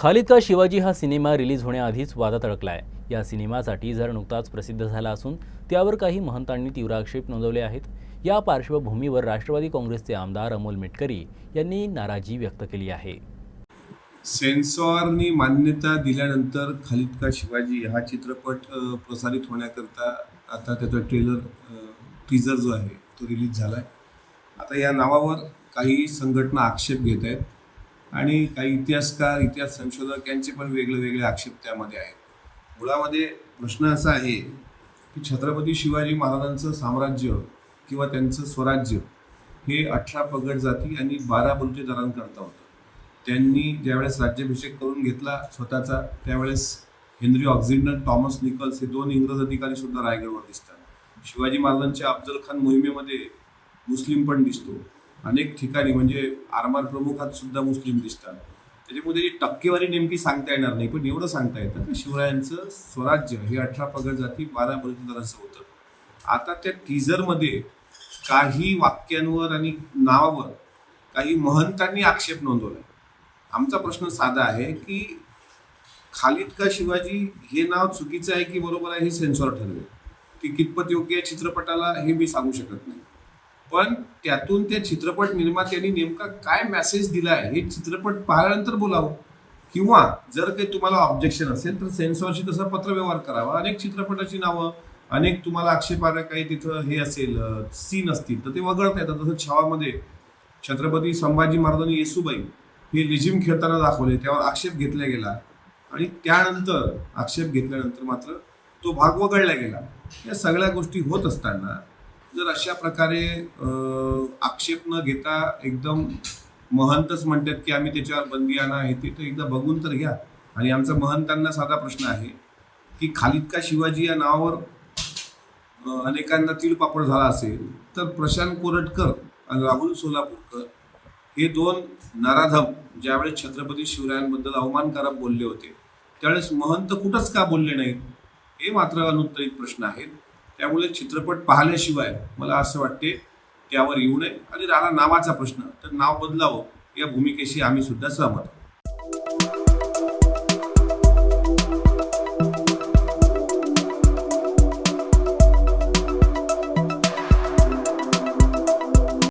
खालिद का शिवाजी हा cinema release होण्याआधीच वादात अडकला आहे या सिनेमासाठी झर नुकताच प्रसिद्ध झाला असून त्यावर काही महंतांनी तीव्र आक्षेप नोंदवले आहेत. या पार्श्वभूमीवर राष्ट्रवादी काँग्रेसचे आमदार अमोल मिटकरी यांनी नाराजी व्यक्त केली आहे. सेन्सॉरनी मान्यता दिल्यानंतर खालिद का शिवाजी हा चित्रपट प्रसारित होण्याकरता आता त्याचा ट्रेलर टीजर जो आहे तो रिलीज झाला आहे आता या नावावर काही संघटना आक्षेप घेत आहेत. आणि काही इतिहासकार इतिहास संशोधक यांचे पण वेगळे वेगळे आक्षेप त्यामध्ये आहेत. मुळामध्ये प्रश्न असा आहे की छत्रपती शिवाजी महाराजांचं साम्राज्य किंवा त्यांचं स्वराज्य हे अठरा पगड जाती आणि बारा बलुतेदारांकरता होतं. त्यांनी ज्यावेळेस राज्याभिषेक करून घेतला स्वतःचा त्यावेळेस हेनरी ऑक्झिंडर टॉमस निकल्स हे दोन इंग्रज अधिकारी सुद्धा रायगडवर दिसतात. शिवाजी महाराजांच्या अफजल खान मोहिमेमध्ये मुस्लिम पण दिसतो. अनेक ठिकाणी म्हणजे आरमार प्रमुखात सुद्धा मुस्लिम दिसतात. त्याच्यामध्ये जी टक्केवारी नेमकी सांगता येणार नाही पण एवढं सांगता येतं की शिवरायांचं स्वराज्य हे अठरा पगड जाती बारा बलुतेदारांचं होतं. आता त्या टीझरमध्ये काही वाक्यांवर आणि नावावर काही महंतांनी आक्षेप नोंदवला आमचा प्रश्न साधा आहे की खालिद का शिवाजी हे नाव चुकीचं आहे की बरोबर आहे हे सेन्सॉर ठरवेल? की कितपत योग्य आहे चित्रपटाला हे मी सांगू शकत नाही. पण त्यातून त्या चित्रपट निर्मात्यांनी नेमका काय मेसेज दिला आहे हे चित्रपट पाहिल्यानंतर बोलावं. किंवा जर काही तुम्हाला ऑब्जेक्शन असेल तर सेन्सॉरशी तसा पत्रव्यवहार करावा. अनेक चित्रपटाची नावं अनेक तुम्हाला आक्षेपार्ह काही तिथं हे असेल सीन असतील तर ते वगळता येतात. तसं छावामध्ये छत्रपती संभाजी महाराजांनी येसुबाई हे लिजिम खेळताना दाखवले. त्यावर आक्षेप घेतला गेला. आणि त्यानंतर आक्षेप घेतल्यानंतर मात्र तो भाग वगळला गेला. या सगळ्या गोष्टी होत असताना जर अशा प्रकारे आक्षेप न घेता एकदम महंतच म्हणतात की आम्ही त्याच्यावर बंदी आणा हे ते तर एकदा बघून तर घ्या. आणि आमचा महंतांना साधा प्रश्न आहे की खालिद का शिवाजी या नावावर अनेकांना तिळपापड झाला असेल तर प्रशांत कोरटकर आणि राहुल सोलापूरकर हे दोन नराधम ज्यावेळेस छत्रपती शिवरायांबद्दल अवमानकारक बोलले होते त्यावेळेस महंत कुठंच का बोलले नाहीत? हे मात्र अनुत्तरित प्रश्न आहेत. त्यामुळे चित्रपट पाहिल्याशिवाय मला असं वाटते त्यावर येऊ नये. आणि राहिला नावाचा प्रश्न तर नाव बदलावं या भूमिकेशी आम्ही सुद्धा सहमत आहोत.